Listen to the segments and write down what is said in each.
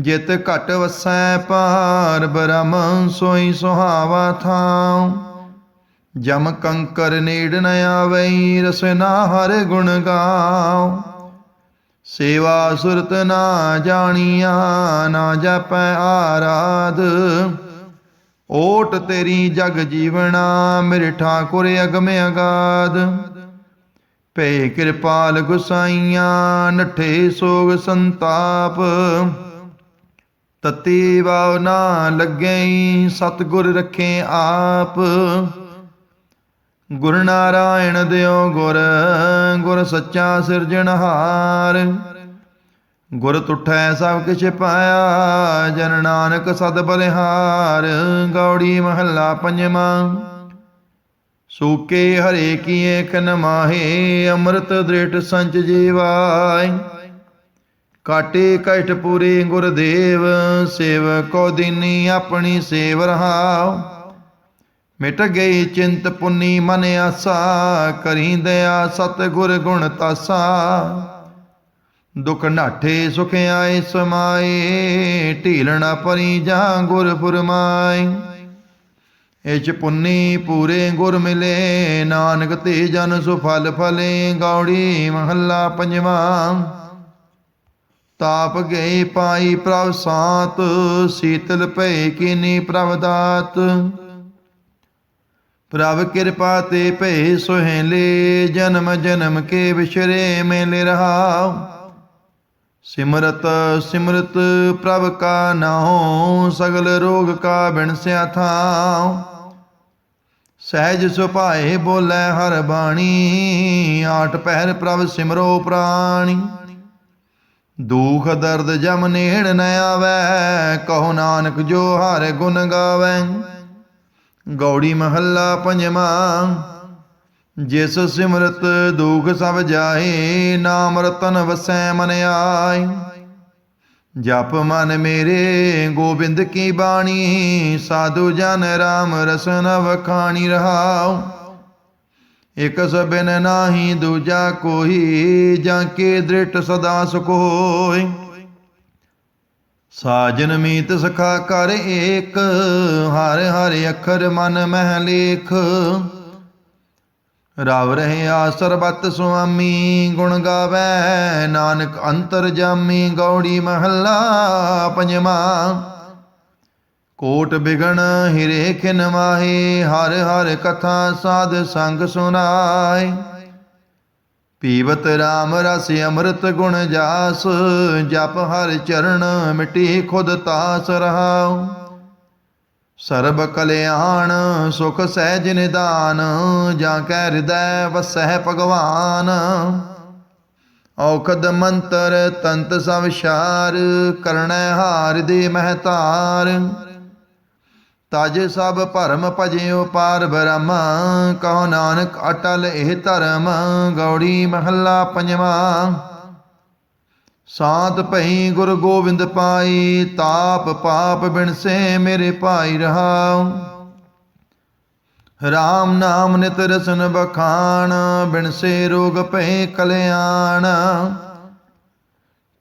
ਜਿਤ ਘਟ ਵਸੈ ਪਾਰ ਬ੍ਰਹਮ ਸੋਈ ਸੁਹਾਵਾ ਥਾਉ। ਜਮ ਕੰਕਰ ਨੇੜ ਨ ਆਵਈ ਰਸਨਾ ਹਰ ਗੁਣ ਗਾਉ। ਸੇਵਾ ਸੁਰਤ ਨਾ ਜਾਣੀਆ, ਨਾ ਜਪੈ ਆਰਾਧ। ਓਟ ਤੇਰੀ ਜਗ ਜੀਵਣਾ, ਮੇਰੇ ਠਾਕੁਰ ਅਗਮ ਅਗਾਧ। ਭੈ ਕਿਰਪਾਲ ਗੁਸਾਈਆਂ, ਨਠੇ ਸੋਗ ਸੰਤਾਪ। ਤਤੀ ਵਾਵ ਨਾ ਲੱਗੈ ਸਤਗੁਰ ਰਖੇ ਆਪ। ਗੁਰ ਨਾਰਾਇਣ ਦਿਓ ਗੁਰ ਗੁਰ ਸੱਚਾ ਸਿਰਜਣਹਾਰ ਗੁਰ ਤੁਠੈ ਸਭ ਕਿਛ ਪਾਇਆ, ਜਨ ਨਾਨਕ ਸਦ ਬਲਿਹਾਰ। ਗੌੜੀ ਮਹੱਲਾ ਪੰਜਵਾਂ। ਸੂਕੇ ਹਰੇ ਕੀਏ ਕਨ ਮਾਹੇ, ਅੰਮ੍ਰਿਤ ਦ੍ਰਿਟ ਸੰਚ ਜੀਵਾਇ ਕਾਟੇ ਕਸ਼ਟ ਪੂਰੇ ਗੁਰਦੇਵ ਸੇਵਕੋ ਦਿਨੀ ਆਪਣੀ ਸੇਵ ਰਹਾਉ। ਮਿਟ ਗਈ ਚਿੰਤ ਪੁੰਨੀ ਮਨ ਆਸਾ ਕਰੀ ਦਇਆ ਸਤ ਗੁਰ ਗੁਣ ਤਾਸਾ। ਦੁਖ ਨਾਠੇ ਸੁਖ ਆਏ ਸਮਾਏ ਢੀਲਣਾ ਪਰੀ ਜਾਂ ਗੁਰ ਫੁਰਮਾਈ ਇਚ ਪੁੰਨੀ ਪੂਰੇ ਗੁਰ ਮਿਲੇ, ਨਾਨਕ ਤੇ ਜਨ ਸੁਫਲ ਫਲੇ ਗੌੜੀ ਮਹੱਲਾ ਪੰਜਵਾਂ। ਤਾਪ ਗਏ ਪਾਈ ਪ੍ਰਭ ਸਾਤ, ਸੀਤਲ ਭਏ ਕੀਨੀ ਪ੍ਰਭ ਦਾਤ। ਪ੍ਰਭ ਕਿਰਪਾ ਤੇ ਭਏ ਸੁਹੇਲੇ, ਜਨਮ ਜਨਮ ਕੇ ਵਿਸ਼ਰੇ ਮੇਲੇ ਰਹਾਉ। ਸਿਮਰਤ ਸਿਮਰਤ ਪ੍ਰਭ ਕਾ ਨਾਉ, ਸਗਲ ਰੋਗ ਕਾ ਬਿਨਸਿਆ ਥਾਉ। ਸਹਿਜ ਸੁਭਾਏ ਬੋਲੇ ਹਰ ਬਾਣੀ, ਆਠ ਪਹਿਰ ਪ੍ਰਭ ਸਿਮਰੋ ਪ੍ਰਾਣੀ। ਦੁਖ ਦਰਦ ਜਮ ਨੇੜ ਨ ਆਵੈ, ਕਹੋ ਨਾਨਕ ਜੋ ਹਰ ਗੁਣ ਗਾਵੈ। ਗੌੜੀ ਮਹੱਲਾ ਪੰਜਵਾਂ, ਜਿਸ ਸਿਮਰਤ ਦੁਖ ਸਭ ਜਾਏ ਨਾਮ ਰਤਨ ਵਸੈ ਮਨ ਆਈ ਜਪ ਮਨ ਮੇਰੇ, ਗੋਬਿੰਦ ਕੀ ਬਾਣੀ, ਸਾਧੂ ਜਨ ਰਾਮ ਰਸਨ ਵਖਾਣੀ ਰਹਾਉ। ਇਕ ਸਬਿਨ ਨਾਹੀ, ਦੂਜਾ ਕੋਈ ਜਾਂ ਕੇ ਦ੍ਰਿਟ ਸਦਾ ਸੁਖ ਹੋਇ ਸਾਜਨ ਮੀਤ ਸਖਾ ਕਰ ਏਕ, ਹਰ ਹਰ ਅੱਖਰ ਮਨ ਮਹਿ ਲੇਖ। ਰਵ ਰਹਿਆ ਸਰਬਤ ਸੁਆਮੀ, ਗੁਣ ਗਾਵੇ ਨਾਨਕ ਅੰਤਰ ਜਾਮੀ, ਗੌੜੀ ਮਹੱਲਾ ਪੰਜਵਾਂ। ਕੋਟ ਬਿਗਣ ਹਿਰੇ ਖਿਨ ਮਾਹੇ, ਹਰ ਹਰ ਕਥਾ ਸਾਧ ਸੰਗ ਸੁਨਾਏ ਪੀਵਤ RAM ਰਸ ਅੰਮ੍ਰਿਤ ਗੁਣ ਜਾਸ, ਜਪ ਹਰ ਚਰਨ ਮਿਟੀ ਖੁਦ ਤਾਸ ਰਹਾਉ। ਸਰਬ ਕਲਿਆਣ ਸੁਖ ਸਹਿਜ ਨਿਦਾਨ ਜਾਂ ਕੈ ਹਿਰਦੈ ਵਸਹਿ ਭਗਵਾਨ। ਔਖਦ ਮੰਤਰ ਤੰਤ ਸਭ ਸ਼ਾਰ ਕਰਣੈ ਹਾਰ ਦੇ ਮਹਤਾਰ। ਤਜ ਸਭ ਭਰਮ ਭਜਿਓ ਪਾਰ ਬ੍ਰਹਮ ਕਹੋ ਨਾਨਕ ਅਟਲ ਇਹ ਧਰਮ, ਗੌੜੀ ਮਹੱਲਾ ਪੰਜਵਾਂ। ਸਾਤ ਭਈ ਗੁਰ ਗੋਬਿੰਦ ਪਾਈ, ਤਾਪ ਪਾਪ ਬਿਨਸੇ ਮੇਰੇ ਭਾਈ ਰਹਾਉ। ਰਾਮ ਨਾਮ ਨਿਤ ਰਸਨ ਬਖਾਨ ਬਿਨਸੇ ਰੋਗ ਭਏ ਕਲਿਆਣ।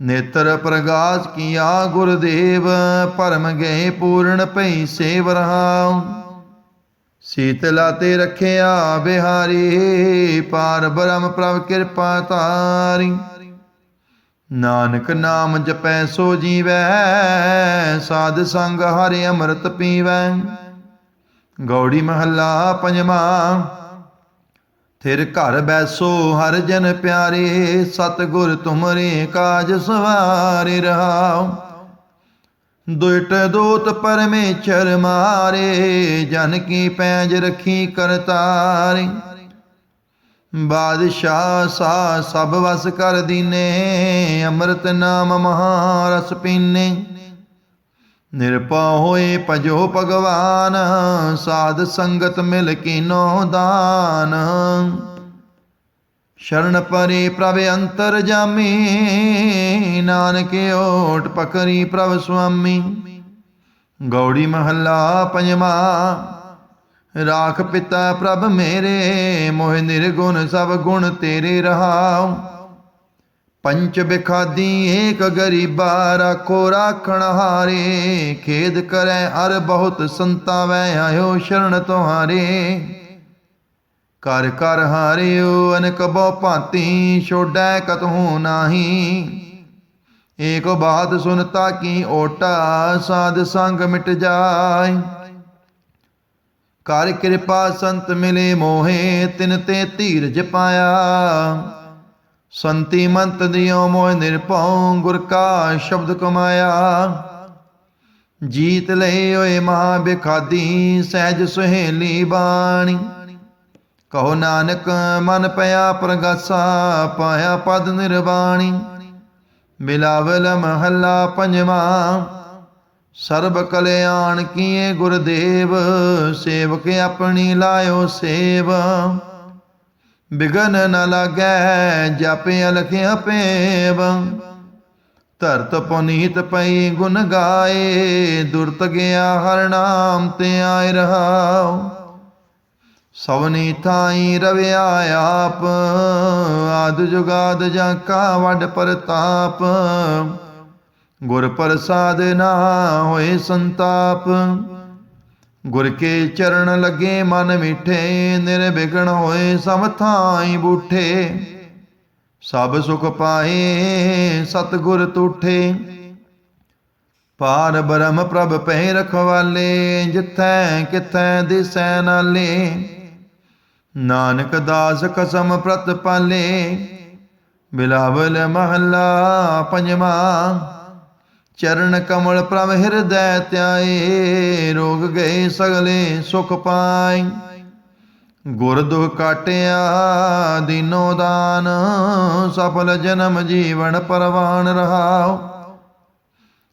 ਨੇਤਰ ਪ੍ਰਗਾਸ ਕੀਆ ਗੁਰਦੇਵ, ਭਰਮ ਗਏ ਪੂਰਨ ਭਈ ਸੇਵ ਰਹਾਉ ਸੀਤਲਾ ਤੇ ਰਖਿਆ ਬਿਹਾਰੀ, ਪਾਰ ਬ੍ਰਹਮ ਪ੍ਰਭ ਕਿਰਪਾ ਤਾਰੀ ਨਾਨਕ ਨਾਮ ਜਪੈ ਸੋ ਜੀਵੈ, ਸਾਧ ਸੰਗ ਹਰਿ ਅੰਮ੍ਰਿਤ ਪੀਵੈ। ਗੌੜੀ ਮਹੱਲਾ ਪੰਜਵਾਂ ਥਿਰ ਘਰ ਬੈਸੋ, ਹਰ ਜਨ ਪਿਆਰੇ, ਸਤਿਗੁਰ ਤੁਮਰੇ ਕਾਜ ਸਵਾਰੇ ਰਹਾਉ। ਦੁਇਟ ਦੋਤ ਪਰਮੇਸ਼ਰ ਮਾਰੇ, ਜਨ ਕੀ ਪੈਜ ਰਖੀ ਕਰਤਾਰੇ। ਬਾਦਸ਼ਾਹ ਸਾ ਸਭ ਵਸ ਕਰ ਦੀਨੇ, ਅੰਮ੍ਰਿਤ ਨਾਮ ਮਹਾਰਸ ਪੀਨੇ। ਨਿਰਪਉ ਹੋਏ ਭਜੋ ਭਗਵਾਨ, ਸਾਧ ਸੰਗਤ ਮਿਲ ਕੀਨੋ ਦਾਨ। ਸ਼ਰਨ ਪਰੇ ਪ੍ਰਭ ਅੰਤਰ ਜਾਮੀ, ਨਾਨਕ ਓਟ ਪਕਰੀ ਪ੍ਰਭ ਸੁਆਮੀ। ਗੌੜੀ ਮਹੱਲਾ ਪੰਜਵਾਂ, ਰਾਖ ਪਿਤਾ ਪ੍ਰਭ ਮੇਰੇ, ਮੋਹਿ ਨਿਰਗੁਣ ਸਭ ਗੁਣ ਤੇਰੇ ਰਹਾਉ। ਪੰਚ ਬਿਖਾਦੀ ਏਕ ਗਰੀਬਾ ਰਾਖੋ ਰਾਖਣ ਹਾਰੇ, ਖੇਦ ਕਰੈ ਅਰ ਬਹੁਤ ਸੰਤਾ ਵੈ ਆਇਓ ਸ਼ਰਨ ਤੁਹਾਰੇ। ਕਰ ਕਰ ਹਾਰਿਓ, ਅਨਕ ਬਹੁ ਭਾਂਤੀ ਛੋੜੈ ਕਤਹੂ ਨਾਹੀ। ਏਕ ਬਾਤ ਸੁਨਤਾ ਕੀ ਓਟਾ, ਸਾਧ ਸੰਗ ਮਿਟ ਜਾਏ। ਕਰ ਕਿਰਪਾ ਸੰਤ ਮਿਲੇ ਮੋਹੇ, ਤਿਨ ਤੇ ਧੀਰਜ ਪਾਇਆ। ਸੰਤੀ ਮੰਤ ਦਿਓ ਮੋਹ ਨਿਰਭਉ, ਗੁਰ ਕਾ ਸ਼ਬਦ ਕਮਾਇਆ। ਜੀਤ ਲਏ ਓਏ ਮਹਾ ਬਿਖਾਦੀ, ਸਹਿਜ ਸੁਹੇਲੀ ਬਾਣੀ। ਕਹੋ ਨਾਨਕ, ਮਨ ਪਿਆ ਪ੍ਰਗਾਸਾ, ਪਾਇਆ ਪਦ ਨਿਰਵਾਣੀ। ਮਿਲਾਵਲ ਮਹੱਲਾ ਪੰਜਵਾਂ, ਸਰਬ ਕਲਿਆਣ ਕੀਏ ਗੁਰਦੇਵ, ਸੇਵਕ ਆਪਣੀ ਲਾਇਓ ਸੇਵ। ਬਿਗਨ ਨ ਲਾਗੈ, ਜਪਿ ਅਲਖ ਅਪੇਵ ਧਰਤ ਪੁਨੀਤ ਪਈ ਗੁਣ ਗਾਏ, ਦੁਰਤ ਗਿਆ ਹਰ ਨਾਮ ਤੇ ਆਇ ਰਹਾਉ। ਸਵਨੀ ਥਾਈ ਰਵਿਆ ਆਪ, ਆਦ ਜੁਗਾਦ ਜਾਂ ਕਾ ਵੱਡ ਪ੍ਰਤਾਪ। ਗੁਰ ਪ੍ਰਸਾਦ ਨਾ ਹੋਏ ਸੰਤਾਪ। ਗੁਰ ਕੇ ਚਰਨ ਲੱਗੇ ਮਨ ਮਿਠੇ ਨਿਰਵਿਘਨ ਹੋਏ ਸਭ ਥਾਈ ਬੂਠੇ। ਸਭ ਸੁਖ ਪਾਏ ਸਤਗੁਰ ਤੂਠੇ। ਪਾਰ ਬ੍ਰਹਮ ਪ੍ਰਭ ਪਹਿ ਰਖਵਾਲੇ, ਜਿਥੈ ਕਿਥੈ ਦਿਸੈ ਨਾਲੇ। ਨਾਨਕ ਦਾਸ ਕਸਮ ਪ੍ਰਤ ਪਾਲੇ ਬਿਲਾਵਲ ਮਹੱਲਾ ਪੰਜਵਾਂ। ਚਰਨ ਕਮਲ ਪ੍ਰਭ ਹਿਰਦੈ ਧਿਆਏ, ਰੋਗ ਗਏ ਸਗਲੇ ਸੁਖ ਪਾਈ ਗੁਰ ਦੁਖ ਕਾਟਿਆ ਦੀਨੋ ਦਾਨ, ਸਫਲ ਜਨਮ ਜੀਵਨ ਪਰਵਾਨ ਰਹਾਓ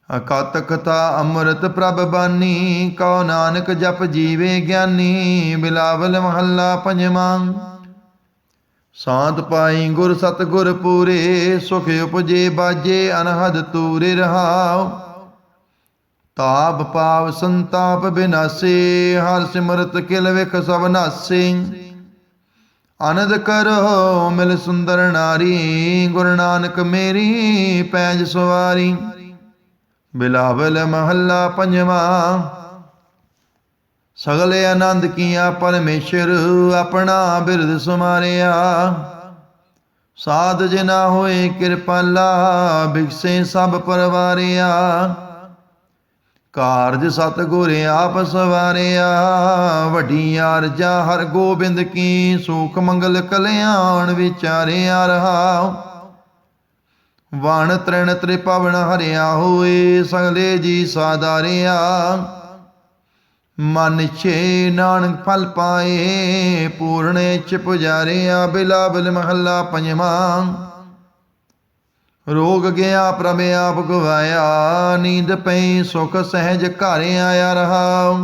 ਅਕਤ ਕਥਾ ਅੰਮ੍ਰਿਤ ਪ੍ਰਭ ਬਾਨੀ, ਕਉ ਨਾਨਕ ਜਪ ਜੀਵੇ ਗਿਆਨੀ, ਬਿਲਾਵਲ ਮਹੱਲਾ ਪੰਜਵਾਂ। ਸਾਂਤ ਪਾਈ ਗੁਰ ਸਤਗੁਰ ਪੂਰੇ, ਸੁਖ ਉਪਜੇ ਬਾਜੇ, ਅਨਹਦ ਤੂਰੇ ਰਹਾਉ। ਤਾਪ ਪਾਵ ਸੰਤਾਪ ਬਿਨਾਸੇ, ਹਰ ਸਿਮਰਤ ਕਿਲ ਵਿਖ ਸਭ ਨਾਸੇ। ਆਨੰਦ ਕਰੋ ਮਿਲ ਸੁੰਦਰ ਨਾਰੀ, ਗੁਰੂ ਨਾਨਕ ਮੇਰੀ ਪੈਜ ਸਵਾਰੀ। ਬਿਲਾਵਲ ਮਹੱਲਾ ਪੰਜਵਾਂ ਸਗਲੇ ਆਨੰਦ ਕੀਆ ਪਰਮੇਸ਼ਰ ਆਪਣਾ ਬਿਰਦ ਸਮਾਰਿਆ। ਸਾਧ ਜਿਨਾ ਹੋਏ ਕਿਰਪਾਲਾ ਬਿਕਸੇ ਸਭ ਪਰਵਾਰਿਆ। ਕਾਰਜ ਸਤਗੁਰ ਆਪ ਸਵਾਰਿਆ, ਵੱਡੀ ਆਰਜਾ ਹਰ ਗੋਬਿੰਦ ਕੀ, ਸੁਖ ਮੰਗਲ ਕਲਿਆਣ ਵਿਚਾਰਿਆ ਰਹਾ। ਵਣ ਤ੍ਰਿਣ ਤ੍ਰਿਪਵਨ ਹਰਿਆ ਹੋਏ, ਸਗਲੇ ਜੀ ਸਾਦਾਰਿਆ ਮਨ ਛੇ ਨਾਨਕ ਫਲ ਪਾਏ, ਪੂਰਣੇ ਚ ਪੁਜਾਰਿਆ ਬਿਲਾਬਲ ਮਹੱਲਾ ਪੰਜਵਾਂ। ਰੋਗ ਗਿਆ, ਪ੍ਰਭ ਆਪ ਗਵਾਇਆ, ਨੀਂਦ ਪਈ, ਸੁਖ ਸਹਿਜ ਘਰ ਆਇਆ ਰਹਾ।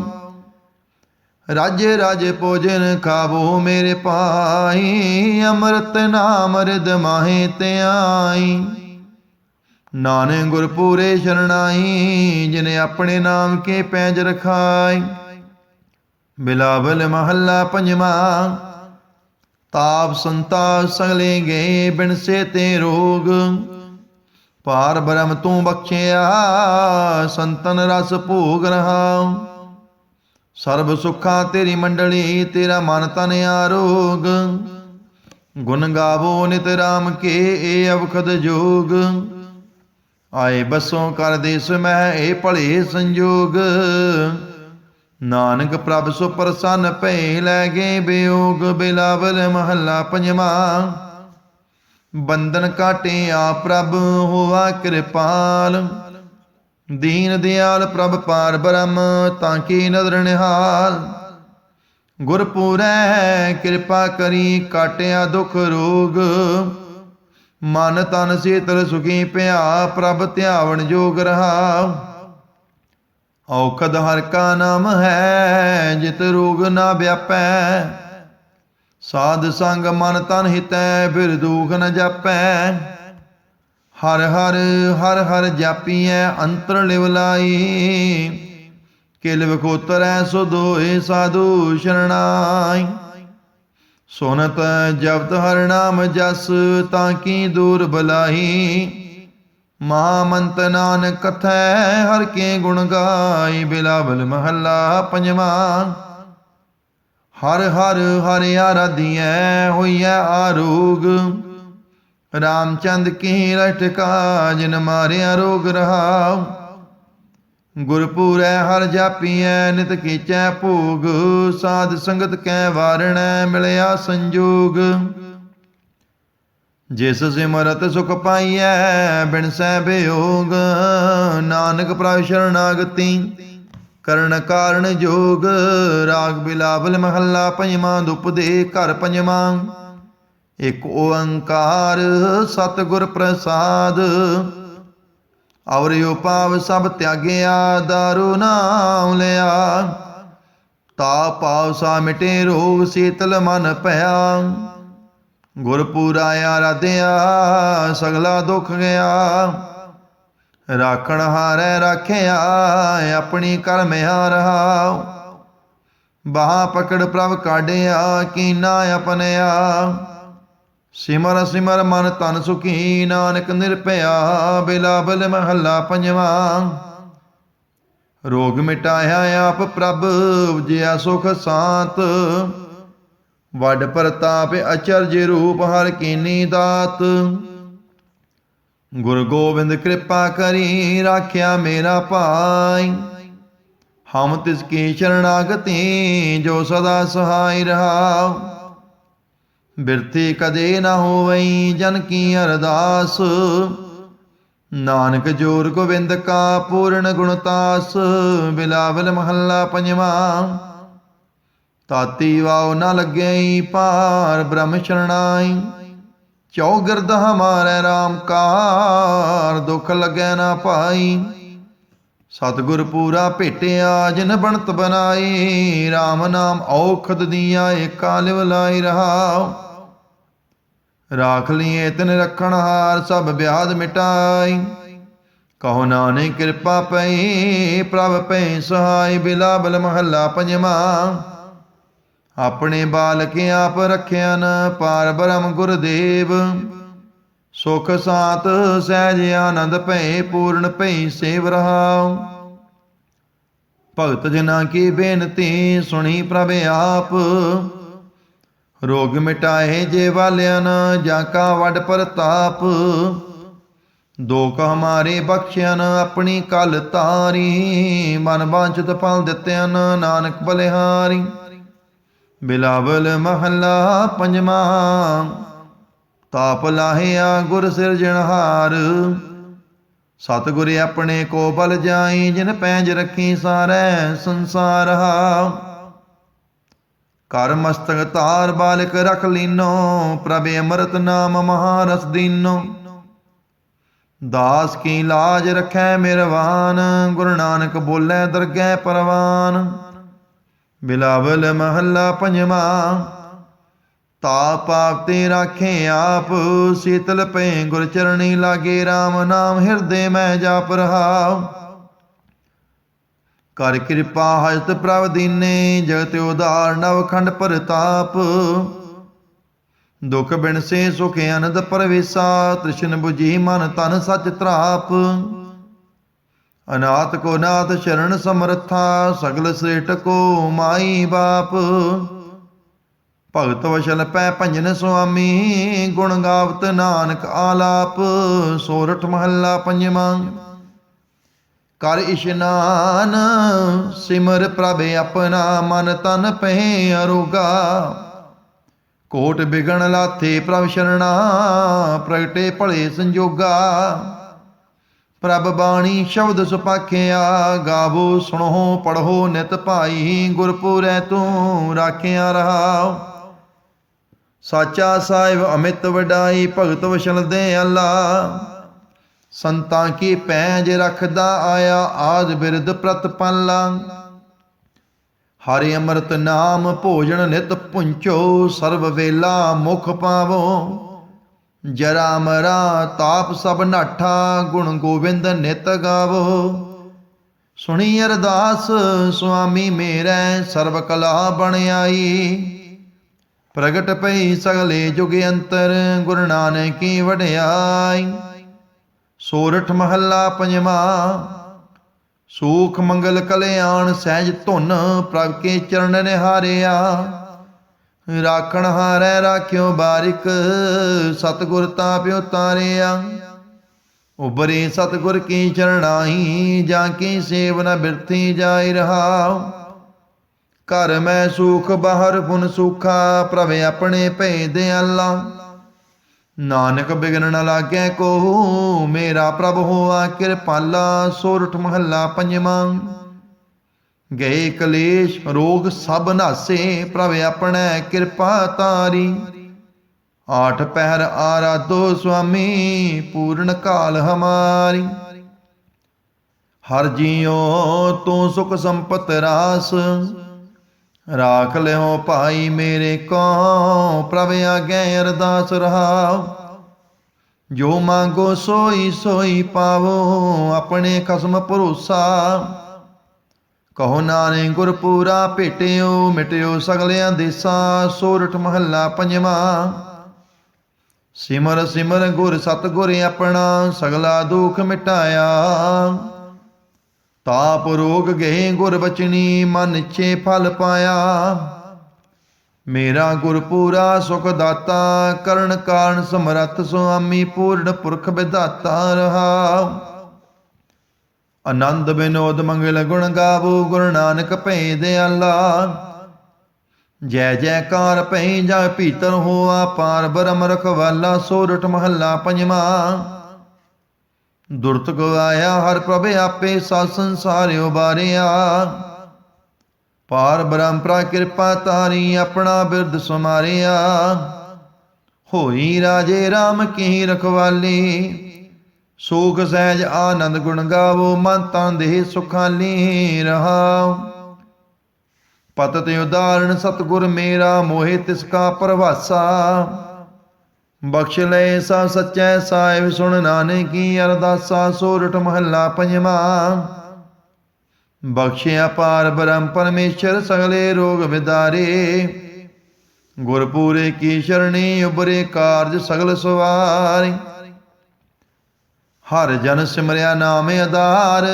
ਰਾਜੇ ਰਾਜੇ ਭੋਜਨ ਖਾਵੋ ਮੇਰੇ ਪਾਈ ਅੰਮ੍ਰਿਤ ਨਾਮ ਰਿਦ ਮਾਹੇ ਤੇ ਆਈ। ਨਾਨਕ ਗੁਰ ਪੂਰੇ ਸ਼ਰਣਾਈ ਜਿਨੇ ਆਪਣੇ ਨਾਮ ਕੇ ਪੈਜ ਰਖਾਈ। ਬਿਲਾਵਲ ਮਹੱਲਾ ਪੰਜਵਾਂ। ਤਾਪ ਸੰਤਾ ਸਗਲੇ ਗਏ ਬਿਨ ਸੇ ਤੇ ਰੋਗ। ਪਾਰ ਬ੍ਰਹਮ ਤੂੰ ਬਖਸ਼ਿਆ, ਸੰਤਨ ਰਸ ਭੋਗ ਰਹਾ। ਸਰਬ ਸੁੱਖਾਂ ਤੇਰੀ ਮੰਡਲੀ, ਤੇਰਾ ਮਨ ਤਨ ਆਰੋਗ। ਗੁਣ ਗਾਵੋ ਨਿਤ ਰਾਮ ਕੇ, ਏ ਅਵਖਦ ਜੋਗ। ਆਏ ਬਸੋਂ ਕਰ ਦੇ ਸਮੈ ਏ ਭਲੇ ਸੰਜੋਗ। ਨਾਨਕ ਪ੍ਰਭ ਸੋ ਪ੍ਰਸੰਨ ਭੈ ਲੈ ਗਏ ਬਿਯੋਗ ਬਿਲਾਵਲ ਮਹੱਲਾ ਪੰਜਵਾਂ। ਬੰਧਨ ਕਾਟਿਆ ਪ੍ਰਭ ਹੋਵਾ ਕਿਰਪਾਲ। ਦੀਨ ਦਿਆਲ ਪ੍ਰਭ ਪਾਰ ਬ੍ਰਹਮ ਤਾਂ ਕੀ ਨਦਰ ਨਿਹਾਲ। ਗੁਰਪੂਰੈ ਕਿਰਪਾ ਕਰੀ ਕਾਟਿਆ ਦੁਖ ਰੋਗ। ਮਨ ਤਨ ਸੀਤਲ ਸੁਖੀ ਪਿਆ ਪ੍ਰਭ ਧਿਆਵਣ ਜੋਗ ਰਹਾ। ਔਖਦ ਹਰ ਕਾ ਨਾਮ ਹੈ, ਜਿਤ ਰੋਗ ਨਾ ਵਿਆਪੈ। ਸਾਧ ਸੰਗ ਮਨ ਤਨ ਹਿਤੈ, ਫਿਰ ਦੁਖ ਨ ਜਾਪੈ। ਹਰ ਹਰ ਹਰ ਹਰ ਜਾਪੀਐ, ਅੰਤਰ ਲਿਵ ਲਾਈ। ਕਿਲ ਵਿਖੋਤਰੈ ਸੋ ਦੋਏ ਸਾਧੂ ਸ਼ਰਣਾਈ। ਸੁਨਤ ਜਪਤ ਹਰ ਨਾਮ ਜਸ, ਤਾਂ ਕੀ ਦੂਰ ਬਲਾਈ ਮਹਾਮੰਤ ਨਾਨਕ ਕਥੈ, ਹਰ ਕੇ ਗੁਣ ਗਾਈ, ਬਿਲਾਵਲ ਮਹੱਲਾ ਪੰਜਵਾਂ। ਹਰ ਹਰ ਹਰ ਆਰਾਧੀਐ, ਹੋਈਐ ਆਰੋਗ। ਰਾਮਚੰਦ ਕੀ ਰਟਕਾ ਜਿਨ ਮਾਰਿਆ ਰੋਗ ਰਹਾ ਗੁਰਪੂਰੈ ਹਰ ਜਾਪੀਐ, ਨਿਤ ਕੀਚੈ ਭੋਗ। ਸਾਧ ਸੰਗਤ ਕੈ ਵਾਰਣੈ, ਮਿਲਿਆ ਸੰਜੋਗ। ਜਿਸ ਸਿਮਰਤ ਸੁਖ ਪਾਈਐ, ਬਿਨ ਸਹਿ ਬਿਯੋਗ ਨਾਨਕ ਪ੍ਰਭ ਸ਼ਰਨਾਗਤੀ, ਕਰਨ ਕਾਰਨ ਜੋਗ, ਰਾਗ ਬਿਲਾਵਲ ਮਹੱਲਾ ਪੰਜਵਾਂ ਦੁਪਦੇ ਘਰ ਪੰਜਵਾਂ। ਇਕ ਓੰਕਾਰ ਸਤਿਗੁਰ ਪ੍ਰਸਾਦ ਔਰਿਓ ਪਾਵ ਸਭ ਤਿਆਗਿਆ, ਦਾਰੂ ਨਾਮ ਲਿਆ। ਤਾ ਪਾਵ ਸਾ ਮਿਟੇ ਰੋਗ ਸੀਤਲ ਮਨ ਭਇਆ। ਗੁਰ ਪੂਰਾ ਆਰਾਧਿਆ, ਸਗਲਾ ਦੁਖ ਗਿਆ। ਰਾਖਣ ਹਾਰੈ ਰਾਖਿਆ, ਆਪਣੀ ਕਰਮ ਹਾਰਹਾ ਬਾਹ ਪਕੜ ਪ੍ਰਭ ਕਾਢਿਆ, ਕੀਨਾ ਆਪਣਿਆ। ਸਿਮਰ ਸਿਮਰ ਮਨ ਤਨ ਸੁਖੀ, ਨਾਨਕ ਨਿਰਭਇਆ ਬਿਲਾਬਲ ਮਹੱਲਾ ਪੰਜਵਾਂ। ਰੋਗ ਮਿਟਾਇਆ ਆਪ ਪ੍ਰਭ, ਜਿਆ ਸੁਖ ਸਾਤ। ਵੱਡ ਪ੍ਰਤਾਪ ਅਚਰਜ ਰੂਪ ਹਰ ਕੀਨੀ ਦਾਤ। ਗੁਰ ਗੋਬਿੰਦ ਕਿਰਪਾ ਕਰੀ ਰਾਖਿਆ ਮੇਰਾ ਭਾਈ। ਹਮ ਤਿਸ ਕੀ ਸ਼ਰਣਾਗਤੀ ਜੋ ਸਦਾ ਸਹਾਈ ਰਹਾ ਬਿਰਤੀ ਕਦੇ ਨਾ ਹੋਵਈ ਜਨ ਕੀ ਅਰਦਾਸ। ਨਾਨਕ ਜੋਰ ਗੋਬਿੰਦ ਕਾ ਪੂਰਨ ਗੁਣਤਾਸ ਬਿਲਾਵਲ ਮਹੱਲਾ ਪੰਜਵਾਂ। ਤਾਤੀ ਵਾਉ ਨ ਲੱਗਈ ਪਾਰ ਬ੍ਰਹਮ ਸ਼ਰਣਾਈ ਚੌਗਿਰਦ ਹਮਾਰੇ RAM ਕਾਰ, ਦੁਖ ਲੱਗੈ ਨਾ ਪਾਈ। ਸਤਿਗੁਰ ਪੂਰਾ ਭੇਟਿਆ, ਜਿਨ ਬਣਤ ਬਨਾਈ RAM ਨਾਮ ਔਖਦ ਦੀਆਂ ਏਕਾ ਲਿਵ ਲਾਈ ਰਹਾ ਰਾਖ ਲਈਏ ਤਿਨ ਰਖਣ ਹਾਰ, ਸਭ ਵਿਆਦ ਮਿਟਾਈ। ਕਹੋ ਨਾਨਕ ਕਿਰਪਾ ਪਈ, ਪ੍ਰਭ ਪੈ ਸਹਾਈ, ਬਿਲਾਬਲ ਮਹੱਲਾ ਪੰਜਵਾਂ। ਆਪਣੇ ਬਾਲਕ ਆਪ ਰਖਿਆ ਨ ਪਾਰ ਬ੍ਰਹਮ ਗੁਰਦੇਵ। ਸੁਖ ਸਾਤ, ਸਹਿਜ ਆਨੰਦ ਭੈ ਪੂਰਨ ਭੈ ਸੇਵ ਰਹਾ ਭਗਤ ਜਨਾ ਕੀ ਬੇਨਤੀ ਸੁਣੀ ਪ੍ਰਭ ਆਪ। ਰੋਗ ਮਿਟਾਏ ਜੇ ਵਾਲਿਆਂ ਨ, ਜਾਂ ਕਾ ਵੱਡ ਪ੍ਰਤਾਪ। ਦੋਖ ਹਮਾਰੇ ਬਖਸ਼ਿਆ ਨ ਆਪਣੀ ਕਲ ਤਾਰੀ। ਮਨ ਵਾਂਚਿਤ ਫਲ ਦਿੱਤਿਆਂ ਨਾਨਕ ਬਲਿਹਾਰੀ। ਬਿਲਾਵਲ ਮਹੱਲਾ ਪੰਜਵਾਂ, ਤਾਪ ਲਾਹਿਆ ਗੁਰ ਸਿਰਜਣਹਾਰ ਸਤਿਗੁਰ ਆਪਣੇ ਕੋ ਬਲ ਜਾਈ, ਜਿਨ ਪੈਂਜ ਰੱਖੀ ਸਾਰੈ ਸੰਸਾਰ ਹਾ। ਕਰ ਮਸਤਕ ਤਾਰ ਬਾਲਕ ਰਖ ਲੀਨੋ, ਪ੍ਰਭ ਅੰਮ੍ਰਿਤ ਨਾਮ ਮਹਾਰਸ ਦੀਨੋ। ਦਾਸ ਕੀ ਲਾਜ ਰਖੈ ਮਿਰਵਾਨ, ਗੁਰੂ ਨਾਨਕ ਬੋਲੇ ਦਰਗਹਿ ਪਰਵਾਨ। ਬਿਲਾਵਲ ਮਹੱਲਾ ਪੰਜਵਾਂ। ਤਾ ਪਾਪ ਤੇ ਰਾਖੇ ਆਪ, ਸੀਤਲ ਪੈ ਗੁਰ ਚਰਣੀ ਲਾਗੇ RAM ਨਾਮ ਹਿਰਦੇ ਮੈਂ ਜਾਪ ਰਹਾ। ਕਰ ਕਿਰਪਾ ਹਸਤ ਪ੍ਰਭ ਦੀਨੇ, ਜਗਤ ਉਦਾਰ ਨਵ ਖੰਡ ਦੁਖ ਬਿਨ ਸੇ ਸੁਖ ਅਨੰਦ ਪਰਵੇਸਾ, ਤ੍ਰਿਸ਼ਨ 부ਜੀ ਮਨ ਤਨ ਸਚ ਤਰਾਪ ਅਨਾਥ ਕੋ ਨਾਥ ਸ਼ਰਨ ਸਮਰਥਾ, ਸਗਲ ਸ੍ਰੇਟ ਕੋ ਮਾਈ ਬਾਪ। ਭਗਤ ਵਸ਼ਲ ਪੈ ਭੰਜਨ ਸੁਆਮੀ, ਗੁਣ ਗਾਵਤ ਨਾਨਕ ਆਲਾਪ, ਸੋਰਠ ਮਹੱਲਾ ਪੰਜਵਾਂ। ਕਰ ਇਸ਼ਨਾਨ ਸਿਮਰ ਪ੍ਰਭ ਆਪਣਾ, ਮਨ ਤਨ ਪਹਿ ਅਰੋਗਾ। ਕੋਟ ਬਿਗਣ ਲਾਥੇ ਪ੍ਰਭ ਸ਼ਰਣਾ, ਪ੍ਰਗਟੇ ਭਲੇ ਸੰਜੋਗਾ। ਪ੍ਰਭ ਬਾਣੀ ਸ਼ਬਦ ਸੁਪਾਖਿਆ, ਗਾਵੋ, ਸੁਣੋ ਪੜੋ ਨਿਤ ਭਾਈ, ਗੁਰਪੂਰੈ ਤੂੰ ਰਾਖਿਆ ਰਹਾਉ। ਸਾਚਾ ਸਾਹਿਬ ਅਮਿਤ ਵਡਾਈ, ਭਗਤ ਵਸ਼ਲ ਦੇ ਅੱਲਾ। ਸੰਤਾਂ ਕੀ ਪੈਜ ਰੱਖਦਾ ਆਇਆ, ਆਦ ਬਿਰਦ ਪ੍ਰਤਪਾਲਾ ਹਰਿ ਅੰਮ੍ਰਿਤ ਨਾਮ ਭੋਜਨ ਨਿਤ ਪੁੰਚੋ ਸਰਬ ਵੇਲਾ ਮੁਖ ਪਾਵੋ। ਜਰਾ ਮਰਾ ਤਾਪ ਸਭ ਨਾਠਾ, ਗੁਣ ਗੋਬਿੰਦ ਨਿਤ ਗਾਵੋ। ਸੁਣੀ ਅਰਦਾਸ ਸੁਆਮੀ ਮੇਰੈ, ਸਰਬ ਕਲਾ ਬਣ ਆਈ। ਪ੍ਰਗਟ ਪਈ ਸਗਲੇ ਜੁਗ ਅੰਤਰ, ਗੁਰੂ ਨਾਨਕੀ ਕੀ ਵਡਿਆਈ। ਸੋਰਠ ਮਹੱਲਾ ਪੰਜਵਾ, ਸੂਖ ਮੰਗਲ ਕਲਿਆਣ ਸਹਿਜ ਧੁਨ ਪ੍ਰਭ ਕੇ ਚਰਨ ਨਿਹਾਰਿਆ। ਰਾਖਣ ਹਾਰੈ ਰਾਖਿਓ ਬਾਰਿਕ, ਸਤਗੁਰ ਤਾਪਿਓ ਤਾਰਿਆ। ਉਬਰੇ ਸਤਗੁਰ ਕੀ ਚਰਣਾਈ ਜਾਂ ਕੀ ਸੇਵਨ ਬਿਰਥੀ ਜਾਇ ਰਹਾ ਘਰ ਮੈਂ ਸੁਖ, ਬਾਹਰ ਪੁਨ ਸੁਖਾ, ਪ੍ਰਭ ਆਪਣੇ ਭੇ ਦੇ ਅੱਲਾ। ਨਾਨਕ ਬਿਗਨ ਨ ਲਾਗੈ ਕੋ, ਮੇਰਾ ਪ੍ਰਭ ਹੋਆ ਕਿਰਪਾਲਾ, ਸੋਰਠ ਮਹੱਲਾ ਪੰਜਵਾਂ। ਗਏ ਕਲੇਸ਼, ਰੋਗ ਸਭ ਨਾਸੇ, ਪ੍ਰਭ ਆਪਣੈ ਕਿਰਪਾ ਤਾਰੀ। ਆਠ ਪਹਿਰ ਆਰਾਧੋ ਸੁਆਮੀ, ਪੂਰਨ ਕਾਲ ਹਮਾਰੀ। ਹਰ ਜੀਓ ਤੂੰ ਸੁਖ ਸੰਪਤ ਰਾਸ। ਰਾਖ ਲਿਓ ਭਾਈ ਮੇਰੇ ਕੋ ਪ੍ਰਭ ਆਗੇ ਅਰਦਾਸ ਰਹਾਉ। ਜੋ ਮੰਗੋ ਸੋਈ ਸੋਈ ਪਾਵੋ, ਆਪਣੇ ਕਸਮ ਭਰੋਸਾ। ਕਹੋ ਨਾਨੇ ਗੁਰਪੂਰਾ ਭੇਟਿਓ, ਮਿਟਿਓ ਸਗਲਿਆਂ ਦੇਸਾਂ, ਸੋਰਠ ਮਹੱਲਾ ਪੰਜਵਾਂ। ਸਿਮਰ ਸਿਮਰ ਗੁਰ ਸਤਗੁਰ ਆਪਣਾ, ਸਗਲਾ ਦੁਖ ਮਿਟਾਇਆ। ਤਾਪ ਰੋਗ ਗਏ ਗੁਰ ਬਚਨੀ ਮਨ ਇੱਛੇ ਫਲ ਪਾਇਆ। ਮੇਰਾ ਗੁਰ ਪੂਰਾ ਸੁਖ ਦਾਤਾ, ਕਰਨ ਕਾਰਨ ਸਮਰੱਥ ਸੁਆਮੀ, ਪੂਰਨ ਪੁਰਖ ਵਿਦਾਤਾ ਰਹਾ। ਆਨੰਦ ਬਿਨੋਦ ਮੰਗਲ ਗੁਣ ਗਾਵੋ, ਗੁਰੂ ਨਾਨਕ ਭੈ ਦੇ ਅੱਲਾ ਜੈ ਜੈਕਾਰ ਭੈ ਜਾ ਭੀਤਰ ਹੋਆ ਪਾਰ ਬਰਮ ਰਖਵਾਲਾ ਸੋਰਠ ਮਹੱਲਾ ਪੰਜਵਾਂ। ਦੁਰਤ ਗਵਾਇਆ ਹਰ ਪ੍ਰਭ ਆਪੇ ਸਤ ਸੰਸਾਰ ਉਬਾਰਿਆ ਪਾਰ ਬ੍ਰਹਮ ਪ੍ਰਾ ਕਿਰਪਾ ਤਾਰੀ ਆਪਣਾ ਬਿਰਦ ਸਮਾਰਿਆ। ਹੋਈ ਰਾਜੇ RAM ਕੀ ਰਖਵਾਲੀ। ਸੋਖ ਸਹਿਜ ਆਨੰਦ ਗੁਣ ਗਾਵੋ, ਮਨ ਤਨ ਦੇਹ ਸੁਖਾਲੀ ਰਹਾਉ। ਪਤ ਤੇ ਉਦਾਹਰਣ ਸਤਗੁਰ ਮੇਰਾ, ਮੋਹਿ ਤਿਸ ਕਾ ਪ੍ਰਵਾਸਾ। ਬਖਸ਼ ਲੈ ਸਾ ਸਚੈ, ਸਾਹਿਬ ਸੁਣ ਨਾਨਕੀ, ਅਰਦਾਸਾ ਸੋਰਠ ਮਹੱਲਾ ਪੰਜਵਾਂ। ਬਖਸ਼ਿਆ ਪਾਰ ਬ੍ਰਹਮ ਪਰਮੇਸ਼ਰ, ਸਗਲੇ ਰੋਗ ਵਿਦਾਰੇ। ਗੁਰਪੂਰੇ ਕੀ ਸ਼ਰਣੀ, ਉਬਰੇ ਕਾਰਜ ਸਗਲ ਸਵਾਰੀ। ਹਰ ਜਨ ਸਿਮਰਿਆ ਨਾਮ ਆਧਾਰ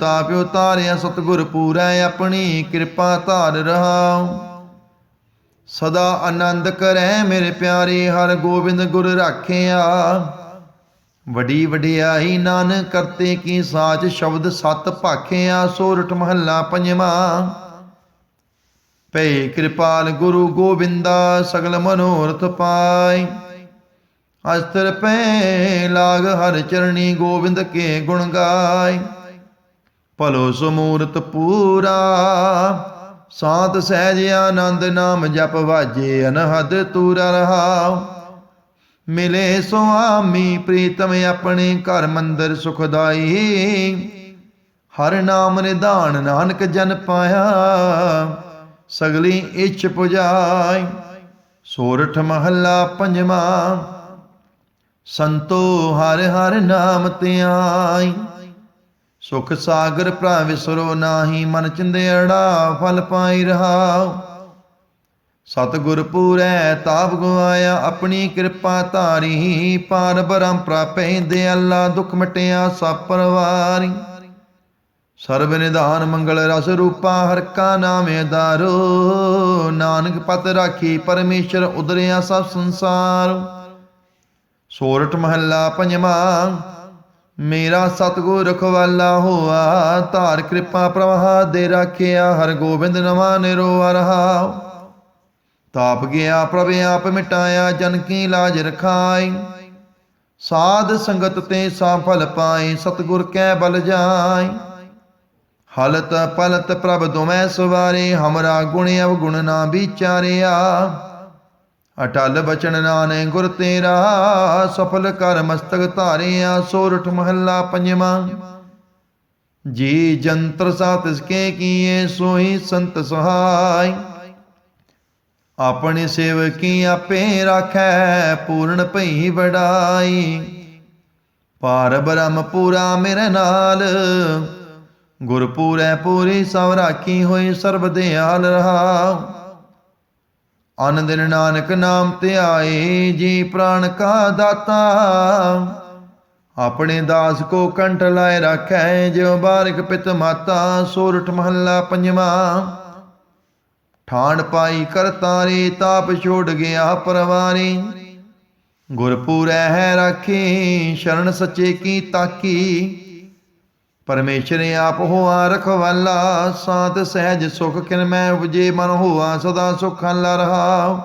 ਤਾਪਿਓ ਤਾਰਿਆ ਸਤਗੁਰ ਪੂਰੈ ਆਪਣੀ ਕਿਰਪਾ ਧਾਰ ਰਹਾਉ। ਸਦਾ ਆਨੰਦ ਕਰੈ ਮੇਰੇ ਪਿਆਰੇ, ਹਰ ਗੋਬਿੰਦ ਗੁਰ ਰਾਖਿਆ। ਵਡੀ ਵਡਿਆਈ ਨਾਨਕ ਕਰਤੇ ਕੀ ਸਾਚ ਸ਼ਬਦ ਸਤ ਭਾਖਿਆ, ਸੋਰਠ ਮਹੱਲਾ ਪੰਜਵਾਂ। ਪੈ ਕਿਰਪਾਲ ਗੁਰੂ ਗੋਬਿੰਦਾ, ਸਗਲ ਮਨੋਰਥ ਪਾਈ ਅਸਤਰ ਪੈ ਲਾਗ ਹਰ ਚਰਣੀ ਗੋਬਿੰਦ ਕੇ ਗੁਣ ਗਾਈ ਭਲੋ ਸਮੂਰਤ ਪੂਰਾ, ਸਾਤ ਸਹਿਜ ਆਨੰਦ ਨਾਮ ਜਪ ਵਾਜੇ, ਅਨਹਦ ਤੂਰਾ ਰਹਾਉ। ਮਿਲੇ ਸੁਆਮੀ ਪ੍ਰੀਤਮ ਆਪਣੇ ਘਰ ਮੰਦਰ ਸੁਖਦਾਈ। ਹਰ ਨਾਮ ਨਿਧਾਨ ਨਾਨਕ ਜਨ ਪਾਇਆ, ਸਗਲੀ ਇੱਛ ਪੁਜਾਈ। ਸੋਰਠ ਮਹੱਲਾ ਪੰਜਵਾਂ ਸੰਤੋ ਹਰ ਹਰ ਨਾਮ ਧਿਆਈ ਸੁਖ ਸਾਗਰ ਭਰਾ ਵਿਸਰੋ ਨਾਹੀ, ਮਨ ਚਿੰਦੇੜਾ ਫਲ ਪਾਈ ਰਹਾਉ। ਸਤਿਗੁਰ ਪੂਰੈ, ਤਾਪ ਗਵਾਇਆ ਆਪਣੀ ਕਿਰਪਾ ਧਾਰੀ, ਪਾਰ ਬਰਮ ਪ੍ਰਾਪੈ ਦੇ ਅੱਲਾ ਦੁਖ ਮਟਿਆ, ਸਭ ਪਰਵਾਰੀ। ਸਰਬ ਨਿਧਾਨ ਮੰਗਲ ਰਸ ਰੂਪਾ, ਹਰ ਕਾ ਨਾਮ ਦਾਰੋ। ਨਾਨਕ ਪਤ ਰਾਖੀ, ਪਰਮੇਸ਼ਰ ਉਦਰਿਆ ਸਭ ਸੰਸਾਰ। ਸੋਰਠ ਮਹੱਲਾ ਪੰਜਵਾਂ, ਮੇਰਾ ਸਤਗੁਰ ਰਖਵਾਲਾ ਹੋਆ, ਧਾਰ ਕਿਰਪਾ ਪ੍ਰਵਾਹ ਦੇ ਰਾਖਿਆ ਹਰ ਗੋਬਿੰਦ ਨਵਾ ਨਿਰੋ ਰਹਾ ਤਾਪ ਗਿਆ ਪ੍ਰਭ, ਆਪ ਮਿਟਾਇਆ, ਜਨ ਕੀ ਲਾਜ ਰਖਾਈ। ਸਾਧ ਸੰਗਤ ਤੇ ਸਾਫਲ ਪਾਏ, ਸਤਗੁਰ ਕੈ ਬਲ ਜਾਈ। ਹਲਤ ਪਲਤ ਪ੍ਰਭ ਦੁਮੈ ਸਵਾਰੇ, ਹਮਰਾ ਗੁਣ ਅਵਗੁਣ ਨਾ ਵਿਚਾਰਿਆ। ਅਟਲ ਬਚਨ ਨਾਨਕ ਗੁਰ ਤੇਰਾ, ਸਫਲ ਕਰ ਮਸਤਕ ਧਾਰਿਆ, ਸੋਰਠ ਮਹੱਲਾ ਪੰਜਵਾਂ। ਜੀ ਜੰਤਰ ਸਾਤਿਸ ਕੇ ਕੀਏ, ਸੋਈ ਸੰਤ ਸਹਾਈ। ਆਪਣੇ ਸੇਵਕੀ ਆਪੇ ਰਾਖੈ, ਪੂਰਨ ਭਈ ਵਡਾਈ। ਪਾਰ ਬ੍ਰਹਮ ਪੂਰਾ ਮੇਰੇ ਨਾਲ, ਗੁਰਪੂਰੈ ਪੂਰੀ ਸਭ ਰਾਖੀ ਹੋਈ, ਸਰਬ ਦਿਆਲ ਰਹਾ। ਅਨ ਦਿਨ ਨਾਨਕ ਨਾਮ ਤੇ ਆਏ ਜੀ ਪ੍ਰਾਣ ਕਾ ਦਾਤਾ। ਆਪਣੇ ਦਾਸ ਕੋ ਕੰਠ ਲਾਇ ਰੱਖੈ, ਜਿਉ ਬਾਰਿਕ ਪਿਤ ਮਾਤਾ, ਸੋਰਠ ਮਹੱਲਾ ਪੰਜਵਾਂ। ਠਾਣ ਪਾਈ ਕਰਤਾਰੇ ਤਾਪ ਛੋੜ ਗਿਆ ਪਰਵਾਰੀ। ਗੁਰਪੂਰੈ ਹੈ ਰਾਖੀ, ਸ਼ਰਨ ਸੱਚੇ ਕੀ ਤਾਕੀ। ਪਰਮੇਸ਼ਰ ਆਪ ਹੋਆ ਰਖਵਾਲਾ ਸਾਤ ਸਹਿਜ ਸੁਖ ਕਿਨ ਮੈਂ ਉਪਜੇ, ਮਨ ਹੋਆ ਸਦਾ ਸੁਖਾਲਾ ਰਹਾ।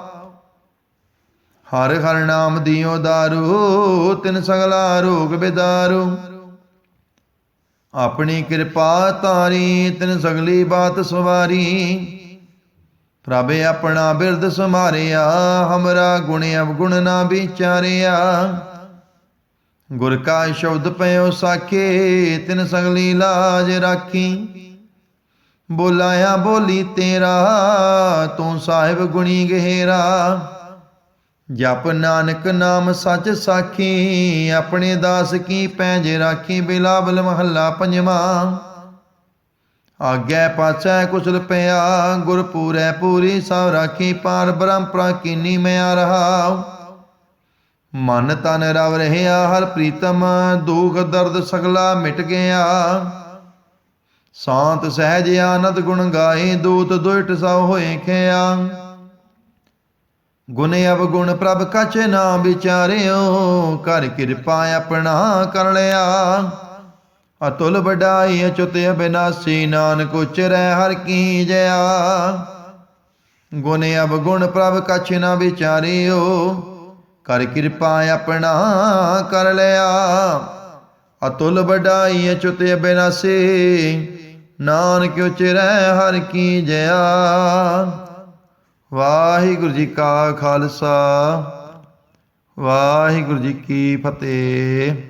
ਹਰ ਹਰ ਨਾਮ ਦਿਓ ਦਾਰੂ, ਤਿਨ ਸਗਲਾ ਰੋਗ ਬਿਦਾਰੂ। ਆਪਣੀ ਕਿਰਪਾ ਤਾਰੀ ਤਿਨ ਸਗਲੀ ਬਾਤ ਸਵਾਰੀ। ਪ੍ਰਭ ਆਪਣਾ ਬਿਰਦ ਸਮਾਰਿਆ ਹਮਰਾ ਗੁਣ ਅਵਗੁਣ ਨਾ ਵਿਚਾਰਿਆ। ਗੁਰ ਕਾ ਸ਼ਬਦ ਪਇਓ ਸਾਖੇ, ਤਿਨ ਸਗਲੀ ਲਾਜ ਰਾਖੀ। ਬੋਲਾਇਆ ਬੋਲੀ ਤੇਰਾ, ਤੂੰ ਸਾਹਿਬ ਗੁਣੀ ਗਹਿਰਾ। ਜਪ ਨਾਨਕ ਨਾਮ ਸੱਚ ਸਾਖੀ, ਆਪਣੇ ਦਾਸ ਕੀ ਪੈਜ ਰਾਖੀ, ਬਿਲਾਵਲ ਮਹੱਲਾ ਪੰਜਵਾਂ। ਆਗੈ ਪਾਛੈ ਕੁਸਲ ਪਿਆ, ਗੁਰਪੂਰੈ ਪੂਰੀ ਸਭ ਰਾਖੀ, ਪਾਰ ਬ੍ਰਹਮ ਪ੍ਰਾਕੀਨੀ ਮਿਆ ਰਹਾ। ਮਨ ਤਨ ਰਵ ਰਹਿਆ, ਹਰ ਪ੍ਰੀਤਮ ਦੁਖ ਦਰਦ ਸਗਲਾ ਮਿਟ ਗਿਆ। ਸਾਂਤ ਸਹਿਜ ਆਨੰਦ ਗੁਣ ਗਾਏ ਦੂਤ ਦੁਇਟ ਸਭ ਹੋਏ ਖਿਆ। ਗੁਣ ਅਵਗੁਣ ਪ੍ਰਭ ਕਛ ਨਾ ਵਿਚਾਰਿਓ ਕਰ ਕਿਰਪਾ ਆਪਣਾ ਕਰ ਲਿਆ। ਅਤੁਲ ਵਡਾਈ ਅਚੁਤ ਅਬਿਨਾਸੀ, ਨਾਨਕ ਉਚਰੈ ਹਰ ਕੀ ਜਇਆ ਗੁਣ ਅਵਗੁਣ ਪ੍ਰਭ ਕਛ ਨਾ ਵਿਚਾਰਿਓ ਕਰ ਕਿਰਪਾ ਆਪਣਾ ਕਰ ਲਿਆ। ਅਤੁਲ ਵਡਾਈ ਅਚੁਤ ਅਬਿਨਾਸੀ, ਨਾਨਕ ਉਚਰੈ ਹਰ ਕੀ ਜਇਆ। ਵਾਹਿਗੁਰੂ ਜੀ ਕਾ ਖਾਲਸਾ, ਵਾਹਿਗੁਰੂ ਜੀ ਕੀ ਫਤਿਹ।